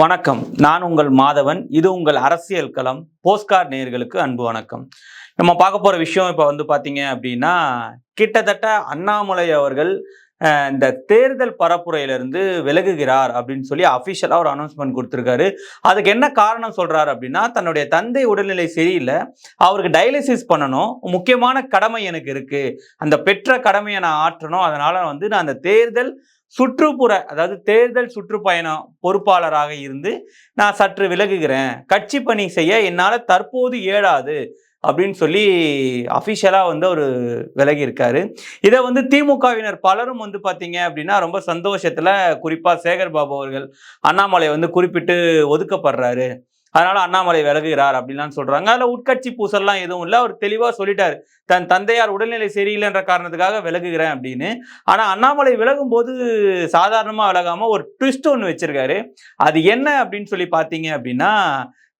வணக்கம். நான் உங்கள் மாதவன். இது உங்கள் அரசியல் களம். போஸ்ட்கார்ட் நேயர்களுக்கு அன்பு வணக்கம். நம்ம பார்க்க போற விஷயம் இப்போ வந்து பார்த்தீங்க அப்படின்னா கிட்டத்தட்ட அண்ணாமலை அவர்கள் இந்த தேர்தல் பரப்புரையிலிருந்து விலகுகிறார் அப்படின்னு சொல்லி அஃபிஷியலாக ஒரு அனௌன்ஸ்மெண்ட் கொடுத்துருக்காரு. அதுக்கு என்ன காரணம் சொல்கிறாரு அப்படின்னா தன்னுடைய தந்தை உடல்நிலை சரியில்லை. அவருக்கு டயாலிசிஸ் பண்ணணும். முக்கியமான கடமை எனக்கு இருக்குது அந்த பெற்ற கடமையை நான் ஆற்றணும். அதனால் வந்து நான் அந்த தேர்தல் சுற்றுப்புற அதாவது தேர்தல் சுற்றுப்பயணம் பொறுப்பாளராக இருந்து நான் சற்று விலகுகிறேன். கட்சி பணி செய்ய என்னால் தற்போது இயலாது. அப்படின்னு சொல்லி அஃபிஷியலாக வந்து அவர் விலகி இருக்காரு இதை வந்து திமுகவினர் பலரும் வந்து பார்த்தீங்க அப்படின்னா ரொம்ப சந்தோஷத்தில் குறிப்பாக சேகர் பாபு அவர்கள் அண்ணாமலை வந்து குறிப்பிட்டு ஒதுக்கப்படுறாரு. அதனால அண்ணாமலை விலகுகிறார் அப்படின்லாம் சொல்றாங்க. அதில் உட்கட்சி பூசல்லாம் எதுவும் இல்லை. அவர் தெளிவாக சொல்லிட்டார். தன் தந்தையார் உடல்நிலை சரியில்லைன்ற காரணத்துக்காக விலகுகிறேன் அப்படின்னு. ஆனால் அண்ணாமலை விலகும் போது சாதாரணமாக விலகாமல் ஒரு ட்விஸ்ட் ஒன்று வச்சிருக்காரு. அது என்ன அப்படின்னு சொல்லி பார்த்தீங்க அப்படின்னா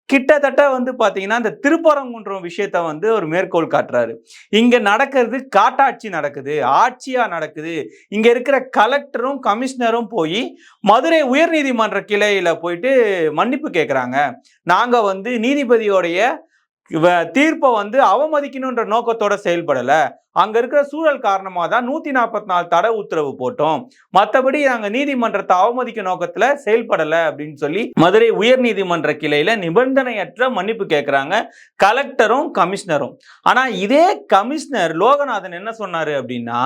கிட்டத்தட்ட வந்து பார்த்தீங்கன்னா இந்த திருப்பரங்குன்றம் விஷயத்த வந்து ஒரு மேற்கோள் காட்டுறாரு. இங்கே நடக்கிறது காட்டாட்சி நடக்குது ஆட்சியாக நடக்குது. இங்கே இருக்கிற கலெக்டரும் கமிஷனரும் போய் மதுரை உயர்நீதிமன்ற கிளையில் போயிட்டு மன்னிப்பு கேட்குறாங்க நாங்கள் வந்து நீதிபதியோடைய தீர்ப்பை வந்து அவமதிக்கணுன்ற நோக்கத்தோட செயல்படலை. அங்கே இருக்கிற சூழல் காரணமாக தான் நூற்றி நாற்பத்தி நாலு தடை உத்தரவு போட்டோம். மற்றபடி நாங்கள் நீதிமன்றத்தை அவமதிக்க நோக்கத்தில் செயல்படலை அப்படின்னு சொல்லி மதுரை உயர் நீதிமன்ற கிளையில் நிபந்தனையற்ற மன்னிப்பு கேட்குறாங்க கலெக்டரும் கமிஷனரும். ஆனால் இதே கமிஷனர் லோகநாதன் என்ன சொன்னார் அப்படின்னா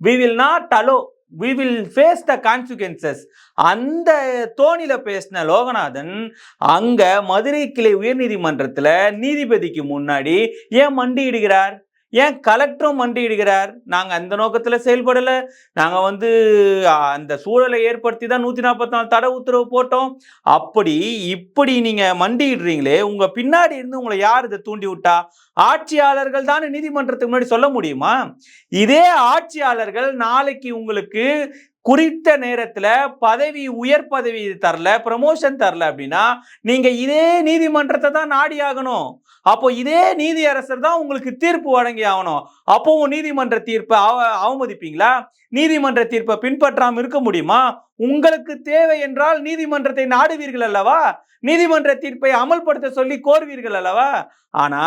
we will not allow we will face the consequences அந்த தோணியில் பேசின லோகநாதன் அங்கே மதுரை கிளை உயர்நீதிமன்றத்தில் நீதிபதிக்கு முன்னாடி ஏன் மண்டியிடுகிறார்? ஏன் கலெக்டரும் மண்டியிடுகிறார்? நாங்கள் அந்த நோக்கத்தில் செயல்படலை. நாங்கள் வந்து அந்த சூழலை ஏற்படுத்தி தான் நூற்றி நாற்பத்தி நாலு தடை உத்தரவு போட்டோம். அப்படி இப்படி நீங்கள் மண்டியிடுறீங்களே உங்கள் பின்னாடி இருந்து உங்களை யார் இதை தூண்டி விட்டா? ஆட்சியாளர்கள் தானே நீதிமன்றத்துக்கு முன்னாடி சொல்ல முடியுமா? இதே ஆட்சியாளர்கள் நாளைக்கு உங்களுக்கு குறித்த நேரத்தில் பதவி உயர் பதவி தரல ப்ரமோஷன் தரல அப்படின்னா நீங்கள் இதே நீதிமன்றத்தை தான் நாடி ஆகணும் அப்போ இதே நீதியரசர் தான் உங்களுக்கு தீர்ப்பு வழங்கி ஆகணும். அப்போவும் நீதிமன்ற தீர்ப்பை அவ அவமதிப்பீங்களா? நீதிமன்ற தீர்ப்பை பின்பற்றாம இருக்க முடியுமா? உங்களுக்கு தேவை என்றால் நீதிமன்றத்தை நாடுவீர்கள் அல்லவா? நீதிமன்ற தீர்ப்பை அமல்படுத்த சொல்லி கோருவீர்கள் அல்லவா? ஆனா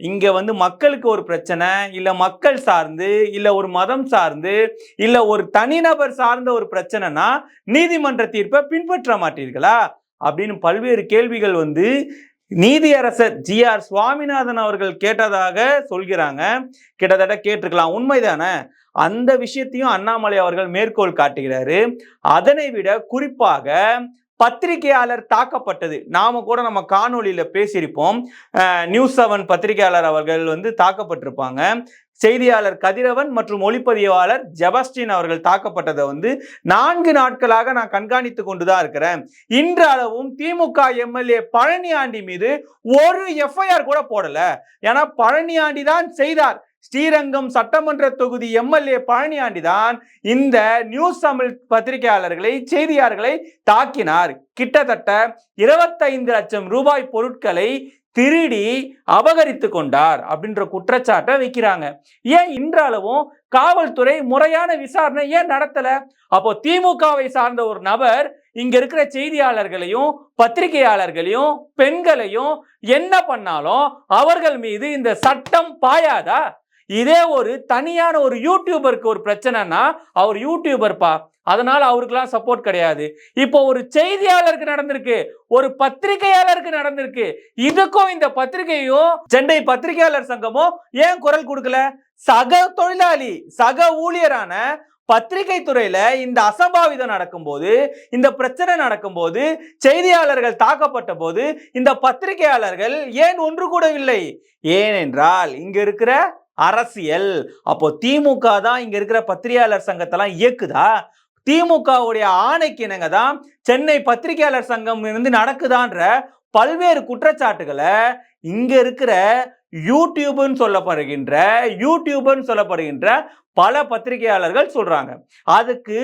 இங்க வந்து மக்களுக்கு ஒரு பிரச்சனை இல்ல மக்கள் சார்ந்து இல்ல ஒரு மதம் சார்ந்து இல்ல ஒரு தனிநபர் சார்ந்த ஒரு பிரச்சனைனா நீதிமன்ற தீர்ப்பை பின்பற்ற மாட்டீர்களா? அப்படின்னு பல்வேறு கேள்விகள் வந்து நீதியரசர் ஜி ஆர் சுவாமிநாதன் அவர்கள் கேட்டதாக சொல்கிறாங்க. கிட்டத்தட்ட கேட்டிருக்கலாம். உண்மைதானே? அந்த விஷயத்தையும் அண்ணாமலை அவர்கள் மேற்கோள் காட்டுகிறாரு. அதனை விட குறிப்பாக பத்திரிகையாளர் தாக்கப்பட்டது. நாம கூட நம்ம காணொலியில பேசியிருப்போம். நியூஸ் செவன் பத்திரிகையாளர் அவர்கள் வந்து தாக்கப்பட்டிருப்பாங்க. செய்தியாளர் கதிரவன் மற்றும் ஒளிப்பதிவாளர் ஜெபஸ்டின் அவர்கள் தாக்கப்பட்டதை வந்து நான்கு நாட்களாக நான் கண்காணித்து கொண்டுதான் இருக்கிறேன். இன்றளவும் திமுக எம்எல்ஏ பழனியாண்டி மீது ஒரு எஃப்ஐஆர் கூட போடல. ஏன்னா பழனியாண்டி தான் செய்தார். ஸ்ரீரங்கம் சட்டமன்ற தொகுதி எம்எல்ஏ பழனியாண்டி தான் இந்த நியூஸ் தமிழ் பத்திரிகையாளர்களை செய்தியாளர்களை தாக்கினார். கிட்டத்தட்ட இருபத்தைந்து லட்சம் ரூபாய் பொருட்களை திருடி அபகரித்து கொண்டார் அப்படின்ற குற்றச்சாட்டை வைக்கிறாங்க. ஏன் இன்றளவும் காவல்துறை முறையான விசாரணை ஏன் நடத்தல? அப்போ திமுகவை சார்ந்த ஒரு நபர் இங்க இருக்கிற செய்தியாளர்களையும் பத்திரிகையாளர்களையும் பெண்களையும் என்ன பண்ணாலும் அவர்கள் மீது இந்த சட்டம் பாயாதா? இதே ஒரு தனியான ஒரு யூடியூபருக்கு ஒரு பிரச்சனைனா அவர் யூடியூபர்ப்பா அதனால அவருக்கெல்லாம் சப்போர்ட் கிடையாது. இப்போ ஒரு செய்தியாளருக்கு நடந்திருக்கு ஒரு பத்திரிகையாளருக்கு நடந்திருக்கு. இதுக்கும் இந்த பத்திரிகையும் சென்னை பத்திரிகையாளர் சங்கமும் ஏன் குரல் கொடுக்கல? சக தொழிலாளி சக ஊழியரான பத்திரிகை துறையில இந்த அசம்பாவிதம் நடக்கும்போது இந்த பிரச்சனை நடக்கும்போது செய்தியாளர்கள் தாக்கப்பட்ட போது இந்த பத்திரிகையாளர்கள் ஏன் ஒன்று கூடவில்லை? ஏனென்றால் இங்க இருக்கிற அரசியல். அப்போ திமுக தான் இங்க இருக்கிற பத்திரிகையாளர் சங்கத்தெல்லாம் இயக்குதா? திமுகவுடைய ஆணைக்கு இணங்க தான் சென்னை பத்திரிகையாளர் சங்கம் இருந்து நடக்குதான்ற பல்வேறு குற்றச்சாட்டுகளை இங்க இருக்கிற யூடியூப்னு சொல்லப்படுகின்ற யூடியூப்னு சொல்லப்படுகின்ற பல பத்திரிகையாளர்கள் சொல்றாங்க. அதுக்கு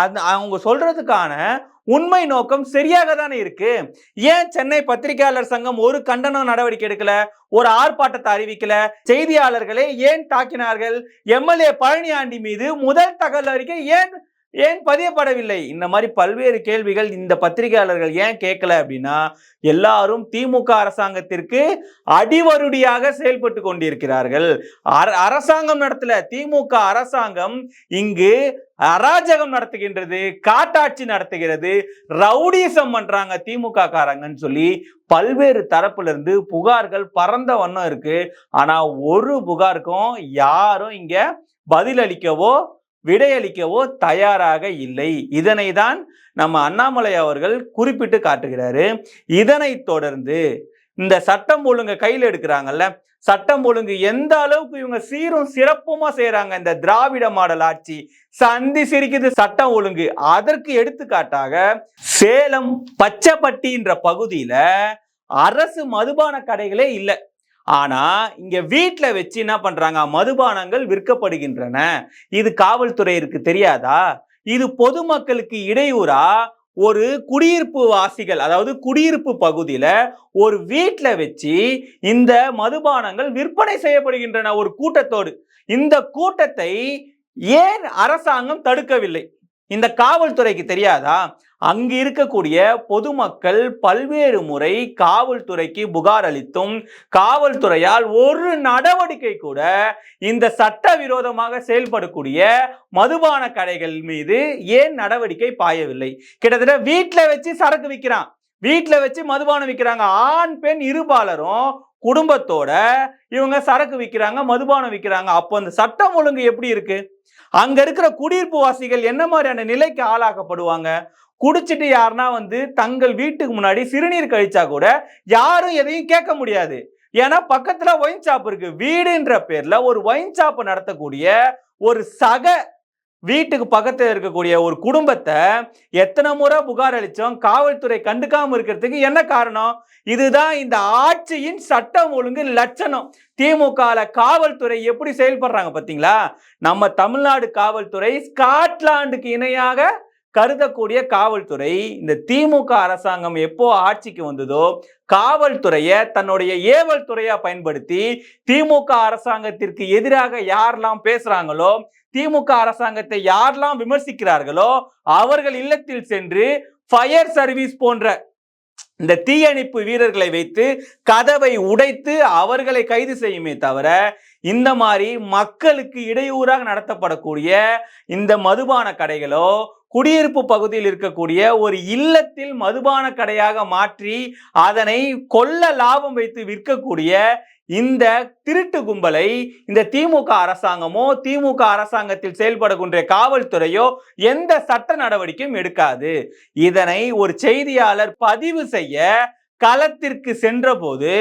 அந்த அவங்க சொல்றதுக்கான உண்மை நோக்கம் சரியாக தானே இருக்கு. ஏன் சென்னை பத்திரிகையாளர் சங்கம் ஒரு கண்டன நடவடிக்கை எடுக்கல ஒரு ஆர்ப்பாட்டத்தை அறிவிக்கல? செய்தியாளர்களை ஏன் தாக்கினார்கள்? எம்எல்ஏ பழனியாண்டி மீது முதல் தகவல் அறிக்கை ஏன் ஏன் பதியப்படவில்லை? இந்த மாதிரி பல்வேறு கேள்விகள் இந்த பத்திரிகையாளர்கள் ஏன் கேட்கல அப்படின்னா எல்லாரும் திமுக அரசாங்கத்திற்கு அடிவருடியாக செயல்பட்டு கொண்டிருக்கிறார்கள். அர- அரசாங்கம் நடத்தல. திமுக அரசாங்கம் இங்கு அராஜகம் நடத்துகின்றது காட்டாட்சி நடத்துகிறது ரவுடிசம் பண்றாங்க திமுக காரங்கன்னு சொல்லி பல்வேறு தரப்புல இருந்து புகார்கள் பறந்த வண்ணம் இருக்கு. ஆனா ஒரு புகாருக்கும் யாரும் இங்க பதிலளிக்கவோ விடையளிக்கவோ தயாராக இல்லை. இதனை தான் நம்ம அண்ணாமலை அவர்கள் குறிப்பிட்டு காட்டுகிறாரு. இதனை தொடர்ந்து இந்த சட்டம் ஒழுங்கை கையில் எடுக்கிறாங்கல்ல சட்டம் ஒழுங்கு எந்த அளவுக்கு இவங்க சீரும் சிறப்புமா செய்யறாங்க இந்த திராவிட மாடல் ஆட்சி. சந்தி சிரிக்குது சட்டம் ஒழுங்கு. அதற்கு எடுத்துக்காட்டாக சேலம் பச்சைப்பட்டின்ற பகுதியில அரசு மதுபான கடைகளே இல்லை. ஆனா இங்க வீட்டில் வச்சு என்ன பண்றாங்க? மதுபானங்கள் விற்கப்படுகின்றன. இது காவல்துறையிற்கு தெரியாதா? இது பொதுமக்களுக்கு இடையூறா? ஒரு குடியிருப்பு வாசிகள் அதாவது குடியிருப்பு பகுதியில ஒரு வீட்டில் வச்சு இந்த மதுபானங்கள் விற்பனை செய்யப்படுகின்றன ஒரு கூட்டத்தோடு. இந்த கூட்டத்தை ஏன் அரசாங்கம் தடுக்கவில்லை? இந்த காவல்துறைக்கு தெரியாதா? அங்கு இருக்கக்கூடிய பொதுமக்கள் பல்வேறு முறை காவல்துறைக்கு புகார் அளித்தும் காவல்துறையால் ஒரு நடவடிக்கை கூட இந்த சட்டவிரோதமாக செயல்படக்கூடிய மதுபான கடைகள் மீது ஏன் நடவடிக்கை பாயவில்லை? கிட்டத்தட்ட வீட்டில் வச்சு சரக்கு விற்கிறான் வீட்டில் வச்சு மதுபானம் விற்கிறாங்க ஆண் பெண் இருபாலரும் குடும்பத்தோட இவங்க சரக்கு விற்கிறாங்க மதுபானம் விற்கிறாங்க அப்போ அந்த சட்டம் ஒழுங்கு எப்படி இருக்கு? அங்க இருக்கிற குடியிருப்பு வாசிகள் என்ன மாதிரியான நிலைக்கு ஆளாக்கப்படுவாங்க? குடிச்சிட்டு யாருன்னா வந்து தங்கள் வீட்டுக்கு முன்னாடி சிறுநீர் கழிச்சா கூட யாரும் எதையும் கேட்க முடியாது. ஏன்னா பக்கத்துல ஒயின் ஷாப் இருக்கு. வீடுன்ற பேர்ல ஒரு ஒயின் ஷாப் நடத்தக்கூடிய ஒரு சக வீட்டுக்கு பக்கத்தில் இருக்கக்கூடிய ஒரு குடும்பத்தை எத்தனை முறை புகார் அளித்தோம் காவல்துறை கண்டுக்காமல் இருக்கிறதுக்கு என்ன காரணம்? இதுதான் இந்த ஆட்சியின் சட்டம் ஒழுங்கு லட்சணம். திமுகல காவல்துறை எப்படி செயல்படுறாங்க பார்த்தீங்களா நம்ம தமிழ்நாடு காவல்துறை ஸ்காட்லாண்டுக்கு இணையாக கருதக்கூடிய காவல்துறை இந்த திமுக அரசாங்கம் எப்போ ஆட்சிக்கு வந்ததோ காவல்துறையை தன்னுடைய ஏவல் துறையா பயன்படுத்தி திமுக அரசாங்கத்திற்கு எதிராக யாரெல்லாம் பேசுறாங்களோ திமுக அரசாங்கத்தை யாரெல்லாம் விமர்சிக்கிறார்களோ அவர்கள் இல்லத்தில் சென்று ஃபயர் சர்வீஸ் போன்ற இந்த தீயணைப்பு வீரர்களை வைத்து கதவை உடைத்து அவர்களை கைது செய்யுமே தவிர இந்த மாதிரி மக்களுக்கு இடையூறாக நடத்தப்படக்கூடிய இந்த மதுபான கடைகளோ குடியிருப்பு பகுதியில் இருக்கக்கூடிய ஒரு இல்லத்தில் மதுபான கடையாக மாற்றி அதனை கொள்ள லாபம் வைத்து விற்கக்கூடிய இந்த திருட்டு கும்பலை இந்த திமுக அரசாங்கமோ திமுக அரசாங்கத்தில் செயல்படக்கூடிய காவல்துறையோ எந்த சட்ட நடவடிக்கையும் எடுக்காது. இதனை ஒரு செய்தியாளர் பதிவு செய்ய களத்திற்கு சென்றபோது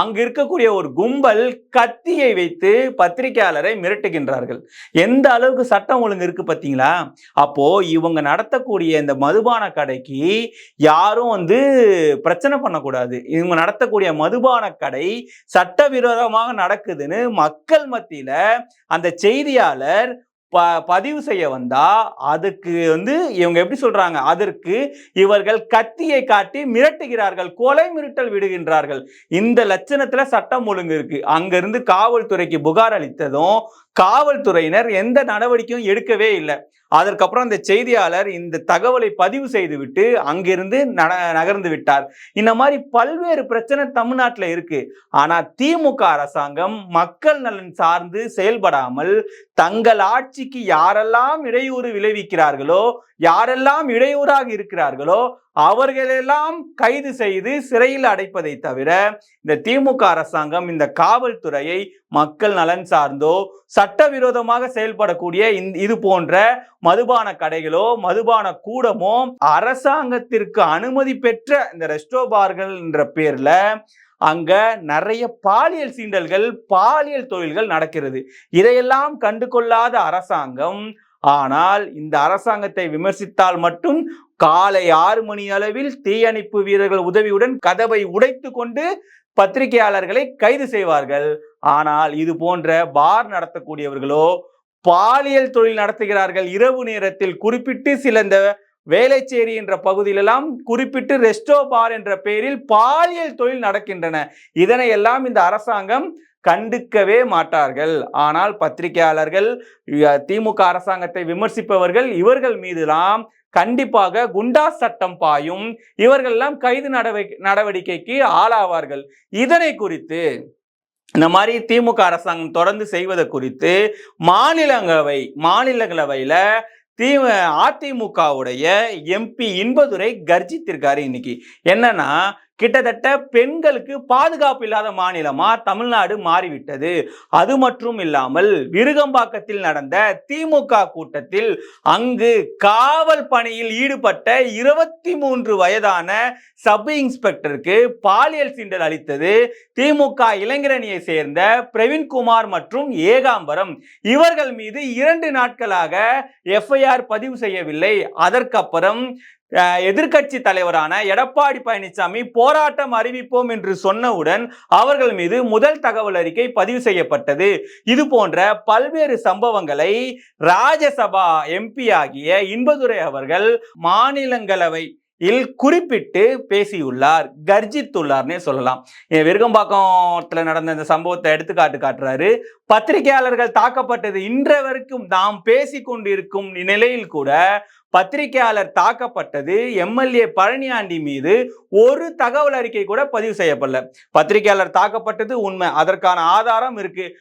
அங்கு இருக்கக்கூடிய ஒரு கும்பல் கத்தியை வைத்து பத்திரிகையாளரை மிரட்டுகின்றார்கள். எந்த அளவுக்கு சட்டம் ஒழுங்கு இருக்கு பார்த்தீங்களா? அப்போ இவங்க நடத்தக்கூடிய இந்த மதுபான கடைக்கு யாரும் வந்து பிரச்சனை பண்ணக்கூடாது. இவங்க நடத்தக்கூடிய மதுபான கடை சட்டவிரோதமாக நடக்குதுன்னு மக்கள் மத்தியில அந்த செய்தியாளர் ப பதிவு செய்ய வந்தா அதுக்கு வந்து இவங்க எப்படி சொல்றாங்க? அதற்கு இவர்கள் கத்தியை காட்டி மிரட்டுகிறார்கள் கொலை மிரட்டல் விடுகின்றார்கள். இந்த லட்சணத்துல சட்டம் ஒழுங்கு இருக்கு. அங்கிருந்து காவல்துறைக்கு புகார் அளித்ததும் காவல்துறையினர் எந்த நடவடிக்கையும் எடுக்கவே இல்லை. அதற்கப்புறம் அந்த செய்தியாளர் இந்த தகவலை பதிவு செய்துவிட்டு அங்கிருந்து நகர்ந்து விட்டார். இந்த மாதிரி பல்வேறு பிரச்சனை தமிழ்நாட்டில் இருக்கு. ஆனா திமுக அரசாங்கம் மக்கள் நலன் சார்ந்து செயல்படாமல் தங்கள் ஆட்சிக்கு யாரெல்லாம் இடையூறு விளைவிக்கிறார்களோ யாரெல்லாம் இடையூறாக இருக்கிறார்களோ அவர்களெல்லாம் கைது செய்து சிறையில் அடைப்பதை தவிர இந்த திமுக அரசாங்கம் இந்த காவல்துறையை மக்கள் நலன் சார்ந்தோ சட்டவிரோதமாக செயல்படக்கூடிய இது போன்ற மதுபான கடைகளோ மதுபான கூடமோ அரசாங்கத்திற்கு அனுமதி பெற்ற இந்த ரெஸ்டோ பார்கள் என்ற பேர்ல அங்க நிறைய பாலியல் சீண்டல்கள் பாலியல் தொழில்கள் நடக்கிறது. இதையெல்லாம் கண்டு கொள்ளாத அரசாங்கம் ஆனால் இந்த அரசாங்கத்தை விமர்சித்தால் மட்டும் காலை ஆறு மணி அளவில் தீயணைப்பு வீரர்கள் உதவியுடன் கதவை உடைத்து கொண்டு பத்திரிகையாளர்களை கைது செய்வார்கள். ஆனால் இது போன்ற பார் நடத்தக்கூடியவர்களோ பாலியல் தொழில் நடத்துகிறார்கள். இரவு நேரத்தில் குறிப்பிட்டு சில இந்த வேலைச்சேரி என்ற பகுதியிலெல்லாம் குறிப்பிட்டு ரெஸ்டோ பார் என்ற பெயரில் பாலியல் தொழில் நடக்கின்றன. இதனை எல்லாம் இந்த அரசாங்கம் கண்டுக்கவே மாட்டார்கள். ஆனால் பத்திரிகையாளர்கள் திமுக அரசாங்கத்தை விமர்சிப்பவர்கள் இவர்கள் மீதுலாம் கண்டிப்பாக குண்டா சட்டம் பாயும். இவர்கள் எல்லாம் கைது நடவடிக்கைக்கு ஆளாவார்கள். இதனை குறித்து இந்த மாதிரி திமுக அரசாங்கம் தொடர்ந்து செய்வதை குறித்து மாநிலங்களவை மாநிலங்களவையில தி அதிமுகவுடைய எம்பி இன்பதுரை கர்ஜித்திருக்காரு இன்னைக்கு. என்னன்னா கிட்டத்தட்ட பெண்களுக்கு பாதுகாப்பு இல்லாத மாநிலமா தமிழ்நாடு மாறிவிட்டது. அது மட்டும் இல்லாமல் விருகம்பாக்கத்தில் நடந்த திமுக கூட்டத்தில் அங்கு காவல் பணியில் ஈடுபட்ட இருபத்தி மூன்று வயதான சப் இன்ஸ்பெக்டருக்கு பாலியல் சீண்டல் அளித்தது. திமுக இளைஞரணியை சேர்ந்த பிரவீன்குமார் மற்றும் ஏகாம்பரம். இவர்கள் மீது இரண்டு நாட்களாக எஃப்ஐஆர் பதிவு செய்யவில்லை. அதற்கப்புறம் எதிர்கட்சி எதிர்க்கட்சி தலைவரான எடப்பாடி பழனிசாமி போராட்டம் அறிவிப்போம் என்று சொன்னவுடன் அவர்கள் மீது முதல் தகவல் அறிக்கை பதிவு செய்யப்பட்டது. இது போன்ற பல்வேறு சம்பவங்களை ராஜ்யசபா எம்பி ஆகிய இன்பதுரை அவர்கள் மாநிலங்களவை இல் குறிப்பிட்டு பேசியுள்ளார். கர்ஜித்துள்ளார்னே சொல்லலாம். என் விருகம்பாக்கத்துல நடந்த இந்த சம்பவத்தை எடுத்துக்காட்டு காட்டுறாரு. பத்திரிகையாளர்கள் தாக்கப்பட்டது இன்ற வரைக்கும் நாம் பேசி கொண்டிருக்கும் நிலையில் கூட பத்திரிகையாளர் தாக்கப்பட்டது எம்எல்ஏ பழனியாண்டி மீது ஒரு தகவல் அறிக்கை கூட பதிவு செய்யப்படல. பத்திரிகையாளர் தாக்கப்பட்டது உண்மை. அதற்கான ஆதாரம் இருக்கு.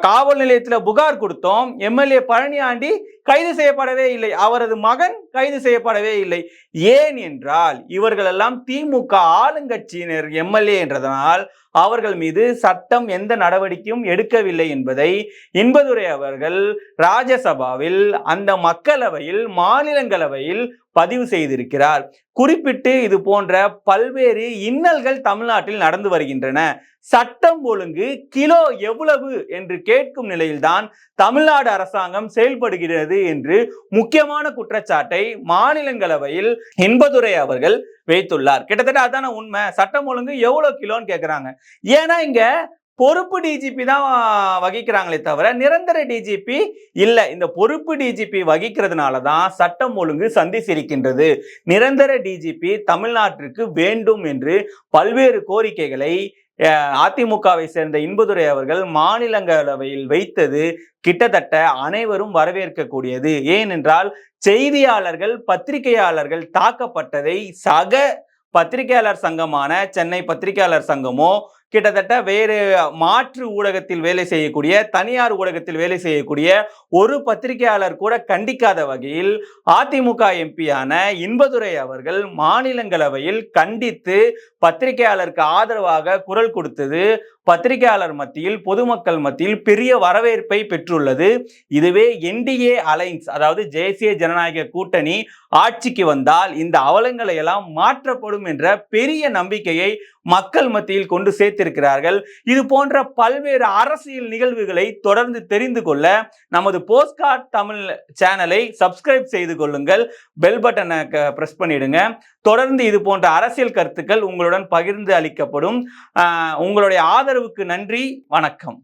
காவல் நிலையத்தில் புகார் கொடுத்தோம். எம்எல்ஏ பழனியாண்டி கைது செய்யப்படவே இல்லை. அவரது மகன் கைது செய்யப்படவே இல்லை. ஏன் என்றால் இவர்கள் எல்லாம் திமுக ஆளுங்கட்சியினர் எம்எல்ஏ என்றதனால் அவர்கள் மீது சட்டம் எந்த நடவடிக்கையும் எடுக்கவில்லை என்பதை இன்பதுரை அவர்கள் ராஜ்யசபாவில் அந்த மக்களவையில் மாநிலங்களவையில் பதிவு செய்திருக்கிறார். குறிப்பிட்டு இது போன்ற பல்வேறு இன்னல்கள் தமிழ்நாட்டில் நடந்து வருகின்றன. சட்டம் ஒழுங்கு கிலோ எவ்வளவு என்று கேட்கும் நிலையில்தான் தமிழ்நாடு அரசாங்கம் செயல்படுகிறது என்று முக்கியமான குற்றச்சாட்டை மாநிலங்களவையில் இன்பதுரை அவர்கள் வைத்துள்ளார். கிட்டத்தட்ட அதான உண்மை? சட்டம் ஒழுங்கு எவ்வளவு கிலோன்னு கேட்குறாங்க ஏன்னா இங்க பொறுப்பு டிஜிபி தான் வகிக்கிறாங்களே தவிர நிரந்தர டிஜிபி இல்லை. இந்த பொறுப்பு டிஜிபி வகிக்கிறதுனால தான் சட்டம் ஒழுங்கு சந்தி சிரிக்கின்றது நிரந்தர டிஜிபி தமிழ்நாட்டிற்கு வேண்டும் என்று பல்வேறு கோரிக்கைகளை அதிமுகவை சேர்ந்த இன்பதுரை அவர்கள் மாநிலங்களவையில் வைத்தது கிட்டத்தட்ட அனைவரும் வரவேற்கக்கூடியது. ஏனென்றால் செய்தியாளர்கள் பத்திரிகையாளர்கள் தாக்கப்பட்டதை சக பத்திரிகையாளர் சங்கமான சென்னை பத்திரிகையாளர் சங்கமோ கிட்டத்தட்ட வேறு மாற்று ஊடகத்தில் வேலை செய்யக்கூடிய தனியார் ஊடகத்தில் வேலை செய்யக்கூடிய ஒரு பத்திரிகையாளர் கூட கண்டிக்காத வகையில் அதிமுக எம்பியான இன்பதுரை அவர்கள் மாநிலங்களவையில் கண்டித்து பத்திரிகையாளருக்கு ஆதரவாக குரல் கொடுத்தது பத்திரிகையாளர் மத்தியில் பொதுமக்கள் மத்தியில் பெரிய வரவேற்பை பெற்றுள்ளது. இதுவே என்டிஏ அலைன்ஸ் அதாவது தேசிய ஜனநாயக கூட்டணி ஆட்சிக்கு வந்தால் இந்த அவலங்களை எல்லாம் மாற்றப்படும் என்ற பெரிய நம்பிக்கையை மக்கள் மத்தியில் கொண்டு சேர்த்திருக்கிறார்கள். இது போன்ற பல்வேறு அரசியல் நிகழ்வுகளை தொடர்ந்து தெரிந்து கொள்ள நமது போஸ்ட்கார்ட் தமிழ் சேனலை சப்ஸ்கிரைப் செய்து கொள்ளுங்கள். பெல் பட்டனை பிரஸ் பண்ணிடுங்க. தொடர்ந்து இது போன்ற அரசியல் கருத்துக்கள் உங்களுடன் பகிர்ந்து அளிக்கப்படும். உங்களுடைய ஆதரவுக்கு நன்றி. வணக்கம்.